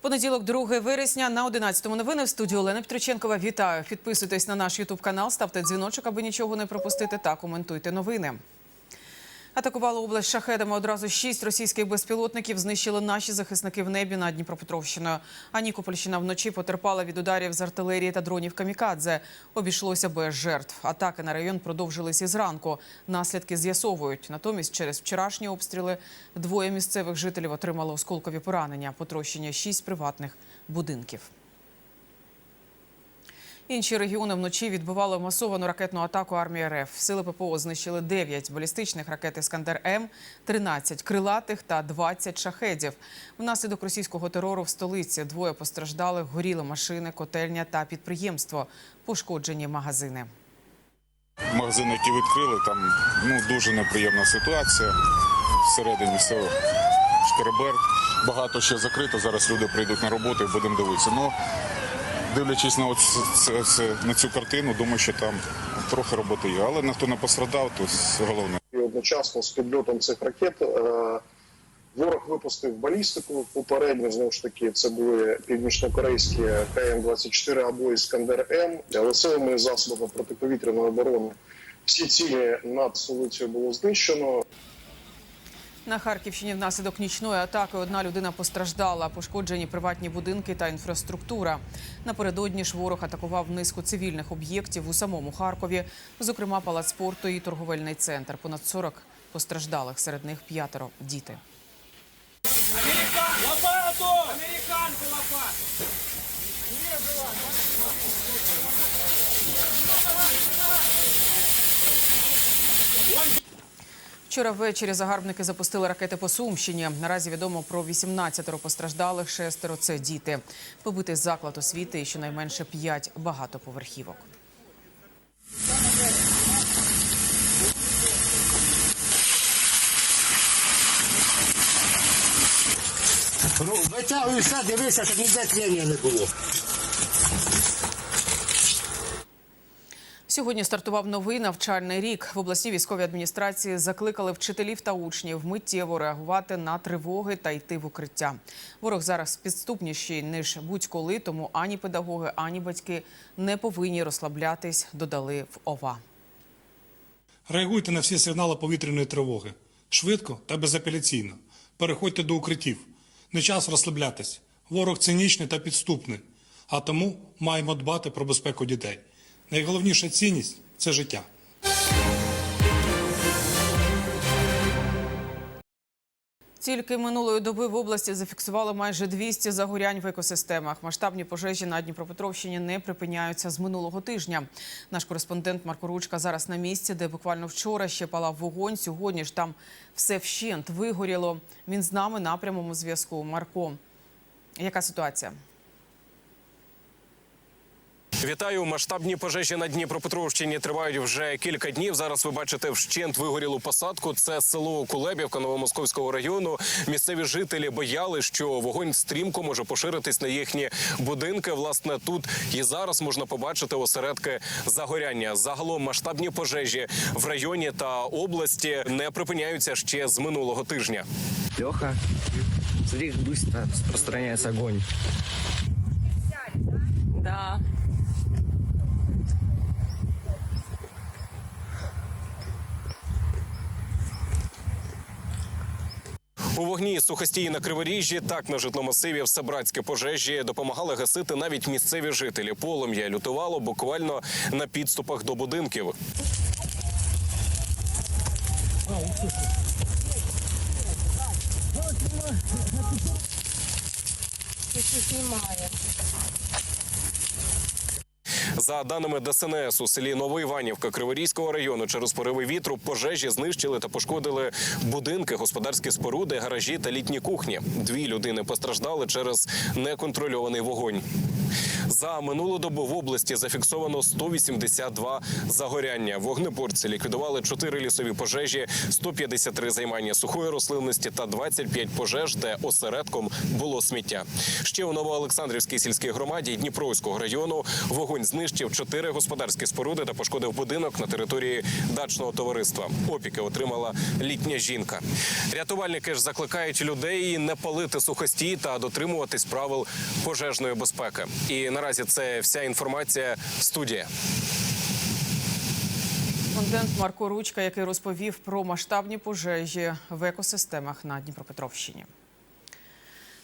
Понеділок, 2 вересня на 11 новини в студії Олена Петриченкова. Вітаю. Підписуйтесь на наш Ютуб канал, ставте дзвіночок, аби нічого не пропустити та коментуйте новини. Атакували область шахедами. Одразу шість російських безпілотників знищили наші захисники в небі над Дніпропетровщиною. А Нікопольщина вночі потерпала від ударів з артилерії та дронів камікадзе. Обійшлося без жертв. Атаки на район продовжились і зранку. Наслідки з'ясовують. Натомість, через вчорашні обстріли двоє місцевих жителів отримали осколкові поранення, потрощення шість приватних будинків. Інші регіони вночі відбивали масовану ракетну атаку армії РФ. Сили ППО знищили 9 балістичних ракет «Іскандер М», 13 крилатих та 20 шахедів. Внаслідок російського терору в столиці двоє постраждали, горіли машини, котельня та підприємство. Пошкоджені магазини. магазин, який відкрили, там ну дуже неприємна ситуація. Всередині все шкеребер. Багато ще закрито. Зараз люди прийдуть на роботу і будемо дивитися. Ну, дивлячись на, от це, це, на цю картину, думаю, що там трохи роботи є. Але ніхто не пострадав, то головне. І одночасно з підльотом цих ракет е, ворог випустив балістику. Попередньо знову ж таки це були північнокорейські КМ-24 або Іскандер М. Але силами засобами протиповітряної оборони всі цілі над столицею було знищено. На Харківщині внаслідок нічної атаки одна людина постраждала. Пошкоджені приватні будинки та інфраструктура. Напередодні ж ворог атакував низку цивільних об'єктів у самому Харкові, зокрема палац спорту і торговельний центр. Понад 40 постраждалих, серед них п'ятеро діти. Вчора ввечері загарбники запустили ракети по Сумщині. Наразі відомо про 18 постраждалих, шестеро – це діти. Побитий заклад освіти і щонайменше 5 багатоповерхівок. Ну, витягуй все, дивися, щоб ніде тлення не було. Сьогодні стартував новий навчальний рік. В обласній військовій адміністрації закликали вчителів та учнів миттєво реагувати на тривоги та йти в укриття. Ворог зараз підступніший ніж будь-коли, тому ані педагоги, ані батьки не повинні розслаблятись. Додали в ОВА. Реагуйте на всі сигнали повітряної тривоги. Швидко та безапеляційно. Переходьте до укриттів. Не час розслаблятись. Ворог цинічний та підступний. А тому маємо дбати про безпеку дітей. Найголовніша цінність це життя. Тільки минулої доби в області зафіксували майже 200 загорянь в екосистемах. Масштабні пожежі на Дніпропетровщині не припиняються з минулого тижня. Наш кореспондент Марко Ручка зараз на місці, де буквально вчора ще палав вогонь. Сьогодні ж там все вщент вигоріло. Він з нами на прямому зв'язку. Марко, яка ситуація? Вітаю. Масштабні пожежі на Дніпропетровщині тривають вже кілька днів. Зараз ви бачите вщент вигорілу посадку. Це село Кулебівка Новомосковського району. Місцеві жителі бояли, що вогонь стрімко може поширитись на їхні будинки. Власне, тут і зараз можна побачити осередки загоряння. Загалом масштабні пожежі в районі та області не припиняються ще з минулого тижня. Как быстро распространяется огонь. Да. У вогні сухостії на криворіжжі, так на житломасиві Всебратське пожежі допомагали гасити навіть місцеві жителі. Полум'я лютувало буквально на підступах до будинків. За даними ДСНС, у селі Новоіванівка Криворізького району через пориви вітру пожежі знищили та пошкодили будинки, господарські споруди, гаражі та літні кухні. Дві людини постраждали через неконтрольований вогонь. За минулу добу в області зафіксовано 182 загоряння. Вогнеборці ліквідували 4 лісові пожежі, 153 займання сухої рослинності та 25 пожеж, де осередком було сміття. Ще у Новоолександрівській сільській громаді Дніпровського району вогонь знищив 4 господарські споруди та пошкодив будинок на території дачного товариства. Опіки отримала літня жінка. Рятувальники ж закликають людей не палити сухостій та дотримуватись правил пожежної безпеки. І наразі це вся інформація. Студія. Кореспондент Марко Ручка, який розповів про масштабні пожежі в екосистемах на Дніпропетровщині.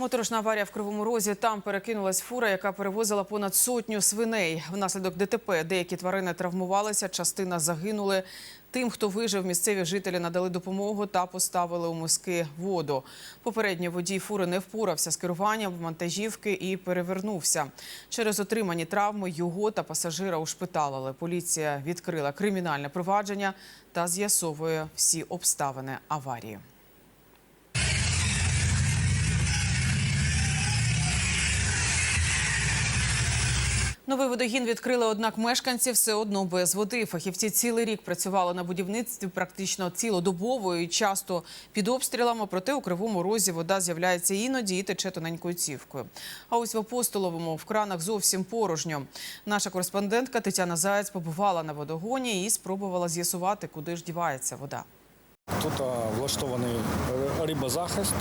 Моторошна аварія в Кривому Розі. Там перекинулась фура, яка перевозила понад сотню свиней. Внаслідок ДТП деякі тварини травмувалися, частина загинули. Тим, хто вижив, місцеві жителі надали допомогу та поставили у миски воду. Попередньо водій фури не впорався з керуванням вантажівки і перевернувся. Через отримані травми його та пасажира ушпиталили. Поліція відкрила кримінальне провадження та з'ясовує всі обставини аварії. Новий водогін відкрили, однак мешканці все одно без води. Фахівці цілий рік працювали на будівництві практично цілодобово і часто під обстрілами. Проте у кривому розі вода з'являється іноді і тече тоненькою цівкою. А ось в апостоловому в кранах зовсім порожньо. Наша кореспондентка Тетяна Заєць побувала на водогоні і спробувала з'ясувати, куди ж дівається вода. Тут влаштований рибозахист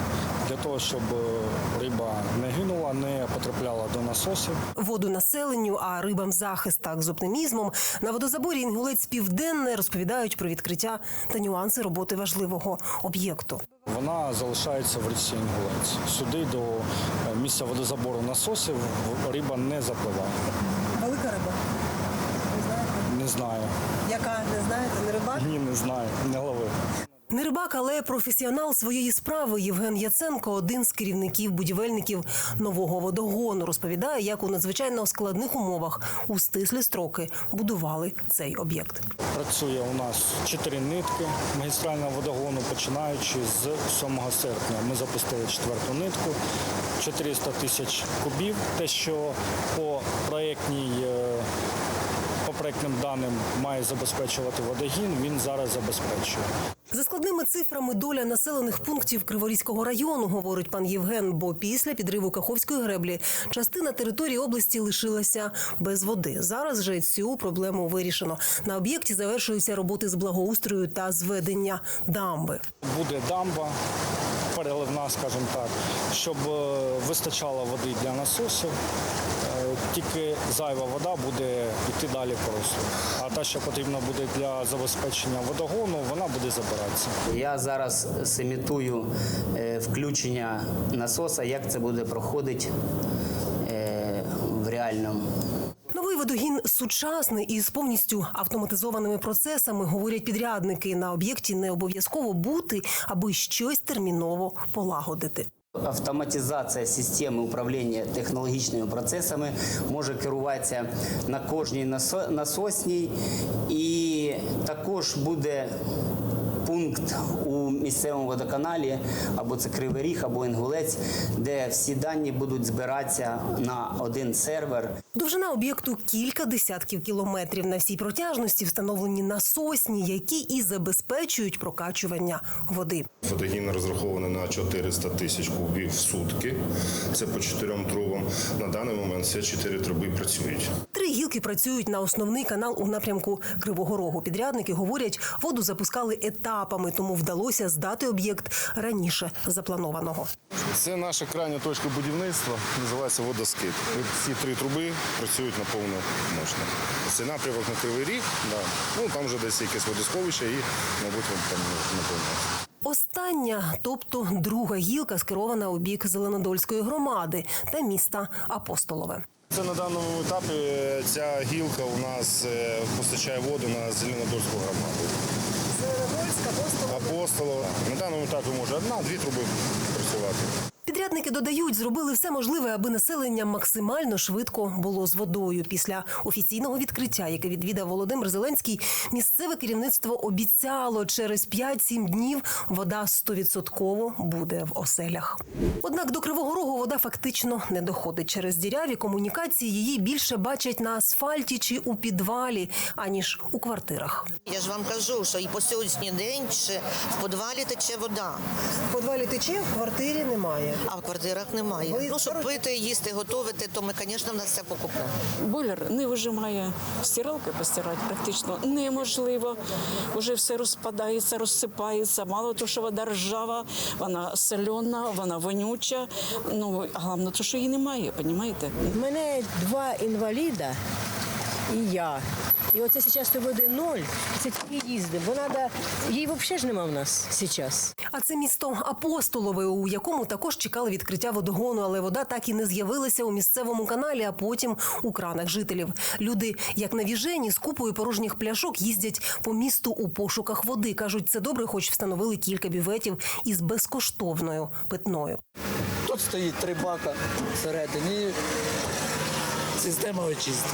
для того, щоб е, риба не гинула, не потрапляла до насосів. Воду населенню, а рибам захист так з оптимізмом. На водозаборі Інгулець Південне розповідають про відкриття та нюанси роботи важливого об'єкту. Вона залишається в річці Інгулець. Сюди до е, місця водозабору насосів риба не запливає. Велика риба. Не знаєте? Не знаю. Яка не знаєте, не рибак? Ні, не знаю, не ловив. Не рибак, але професіонал своєї справи Євген Яценко, один з керівників будівельників нового водогону, розповідає, як у надзвичайно складних умовах у стислі строки будували цей об'єкт. Працює у нас чотири нитки магістрального водогону, починаючи з 7 серпня. Ми запустили четверту нитку, 400 тисяч кубів. Те, що по проєктній е, по проєктним даним має забезпечувати водогін, він зараз забезпечує. За складними цифрами доля населених пунктів Криворізького району, говорить пан Євген. Бо після підриву Каховської греблі частина території області лишилася без води. Зараз же цю проблему вирішено. На об'єкті завершуються роботи з благоустрою та зведення дамби. Буде дамба переливна, скажімо так, щоб е, вистачало води для насосів. Тільки зайва вода буде йти далі по руслу. А та, що потрібна буде для забезпечення водогону, вона буде забиратися. Я зараз симітую е, включення насоса, як це буде проходити е, в реальному. Новий водогін сучасний і з повністю автоматизованими процесами, говорять підрядники. На об'єкті не обов'язково бути, аби щось терміново полагодити. Автоматизація системи управління технологічними процесами може керуватися на кожній насосній, і також буде пункт у місцевому водоканалі, або це Кривий Ріг, або Інгулець, де всі дані будуть збиратися на один сервер. Довжина об'єкту кілька десятків кілометрів. На всій протяжності встановлені насосні, які і забезпечують прокачування води. Водогін розрахований на 400 тисяч кубів в сутки. Це по чотирьом трубам. На даний момент всі чотири труби працюють. Гілки працюють на основний канал у напрямку Кривого Рогу. Підрядники говорять, воду запускали етапами, тому вдалося здати об'єкт раніше запланованого. Це наша крайня точка будівництва, називається водоскид. Ці три труби працюють на повну мощність. Це напрямок на Кривий Ріг, да. ну там вже десь якесь водосховище і, мабуть, там наповнюється. Остання, тобто друга гілка, скерована у бік Зеленодольської громади та міста Апостолове. Це на даному етапі е, ця гілка у нас е, постачає воду на Зеленодольську громаду. Апостолова. На даному етапі може одна-дві труби працювати. Підрядники додають, зробили все можливе, аби населення максимально швидко було з водою. Після офіційного відкриття, яке відвідав Володимир Зеленський, місцеве керівництво обіцяло, через 5-7 днів вода 100% буде в оселях. Однак до Кривого Рогу вода фактично не доходить. Через діряві комунікації її більше бачать на асфальті чи у підвалі, аніж у квартирах. Я ж вам кажу, що і по сьогоднішній день ще в підвалі тече вода, В підвалі тече, в квартирі немає. а в квартирах немає. Ну, щоб пити, їсти, готувати, то ми, звісно, в нас все покупне. Бойлер не вижимає стиралки постирати практично неможливо. Уже все розпадається, розсипається. Мало того, що вода ржава, вона солена, вона вонюча. Ну а головне, то, що її немає, розумієте? У мене два інваліда і я. І оце зараз то води ноль, це тільки їздимо. Бо треба, її взагалі ж нема в нас зараз. А це місто Апостолове, у якому також чекали відкриття водогону, але вода так і не з'явилася у місцевому каналі, а потім у кранах жителів. Люди, як навіжені, з купою порожніх пляшок їздять по місту у пошуках води. кажуть, це добре, хоч встановили кілька бюветів із безкоштовною питною. Тут стоїть три бака всередині. Система очистки.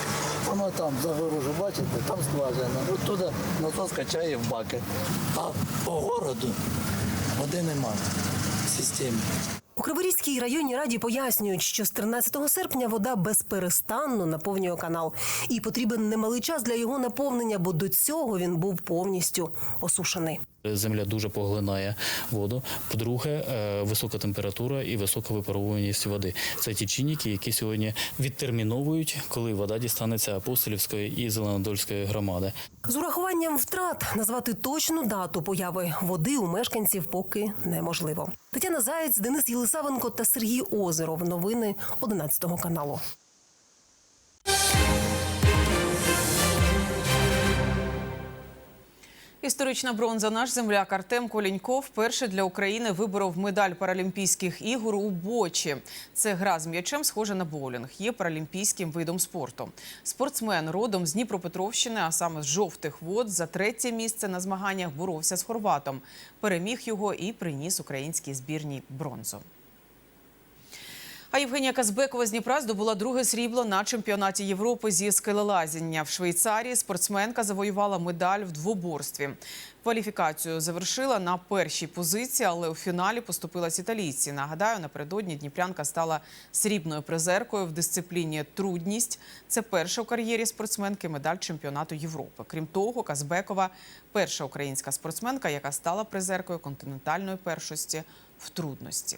Воно там загорожу, бачите, там скважина. От туди насос качає в баки. А по городу води немає в системі. У Криворізькій районній раді пояснюють, що з 13 серпня вода безперестанно наповнює канал, і потрібен немалий час для його наповнення, бо до цього він був повністю осушений. Земля дуже поглинає воду. По-друге, е, висока температура і висока випаровуваність води. Це ті чинники, які сьогодні відтерміновують, коли вода дістанеться апостолівської і зеленодольської громади. З урахуванням втрат назвати точну дату появи води у мешканців поки неможливо. Тетяна Заєць, Денис Єлисавенко та Сергій Озеров. Новини 11 каналу. Історична бронза. Наш земляк Артем Колінько вперше для України виборов медаль Паралімпійських ігор у бочі. Це гра з м'ячем, схожа на боулінг. Є паралімпійським видом спорту. Спортсмен родом з Дніпропетровщини, а саме з жовтих вод, за третє місце на змаганнях боровся з хорватом. Переміг його і приніс українській збірній бронзу. А Євгенія Казбекова з Дніпра здобула друге срібло на чемпіонаті Європи зі скелелазіння. В Швейцарії спортсменка завоювала медаль в двоборстві. Кваліфікацію завершила на першій позиції, але у фіналі поступилась італійці. Нагадаю, напередодні Дніпрянка стала срібною призеркою в дисципліні трудність. Це перша у кар'єрі спортсменки медаль чемпіонату Європи. Крім того, Казбекова перша українська спортсменка, яка стала призеркою континентальної першості в трудності.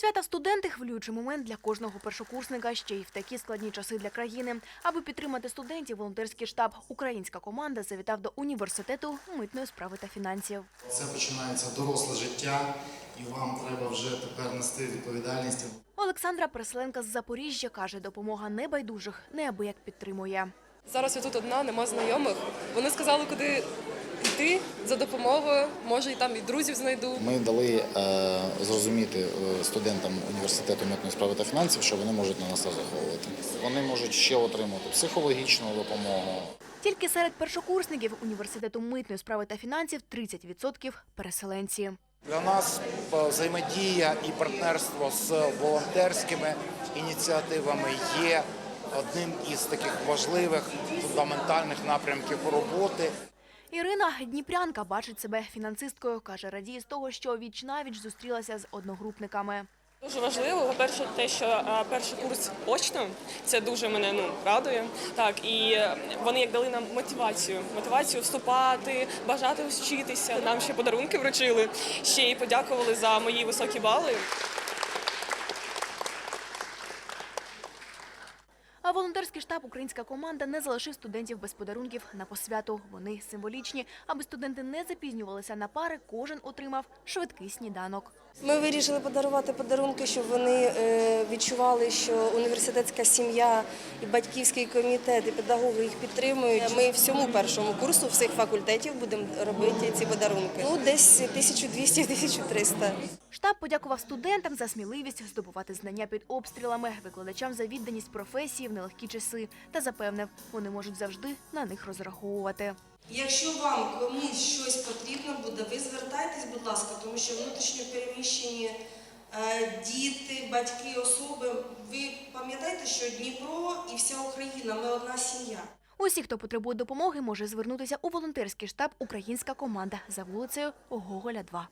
Посвята студенти хвилюючий момент для кожного першокурсника ще й в такі складні часи для країни. Аби підтримати студентів, волонтерський штаб Українська команда завітав до університету митної справи та фінансів. Це починається доросле життя, і вам треба вже тепер нести відповідальність. Олександра Переселенка з Запоріжжя каже, допомога небайдужих неабияк підтримує. Зараз я тут одна, нема знайомих. Вони сказали, куди йти за допомогою. Може, і там і друзів знайду. Ми дали е, зрозуміти е, студентам університету митної справи та фінансів, що вони можуть на нас розраховувати. Вони можуть ще отримати психологічну допомогу. Тільки серед першокурсників університету митної справи та фінансів 30% переселенці. Для нас е, взаємодія і партнерство з волонтерськими ініціативами є одним із таких важливих фундаментальних напрямків роботи. Ірина Дніпрянка бачить себе фінансисткою. Каже, радіє з того, що віч навіч зустрілася з одногрупниками. Дуже важливо, по-перше, те, що перший курс очно, це дуже мене ну радує. Так і е, вони як дали нам мотивацію, мотивацію вступати, бажати вчитися. Нам ще подарунки вручили, ще й подякували за мої високі бали. А волонтерський штаб Українська команда не залишив студентів без подарунків на посвяту. Вони символічні. Аби студенти не запізнювалися на пари, кожен отримав швидкий сніданок. Ми вирішили подарувати подарунки, щоб вони е, відчували, що університетська сім'я і батьківський комітет, і педагоги їх підтримують. Ми всьому першому курсу всіх факультетів будемо робити ці подарунки. Ну, десь 1200-1300. Штаб подякував студентам за сміливість здобувати знання під обстрілами, викладачам за відданість професії в нелегкі часи та запевнив, вони можуть завжди на них розраховувати. Якщо вам комусь щось потрібно буде, ви звертайтесь, будь ласка, тому що внутрішньо переміщені е, діти, батьки, особи. Ви пам'ятаєте, що Дніпро і вся Україна ми одна сім'я. Усі, хто потребує допомоги, може звернутися у волонтерський штаб Українська команда за вулицею Гоголя 2.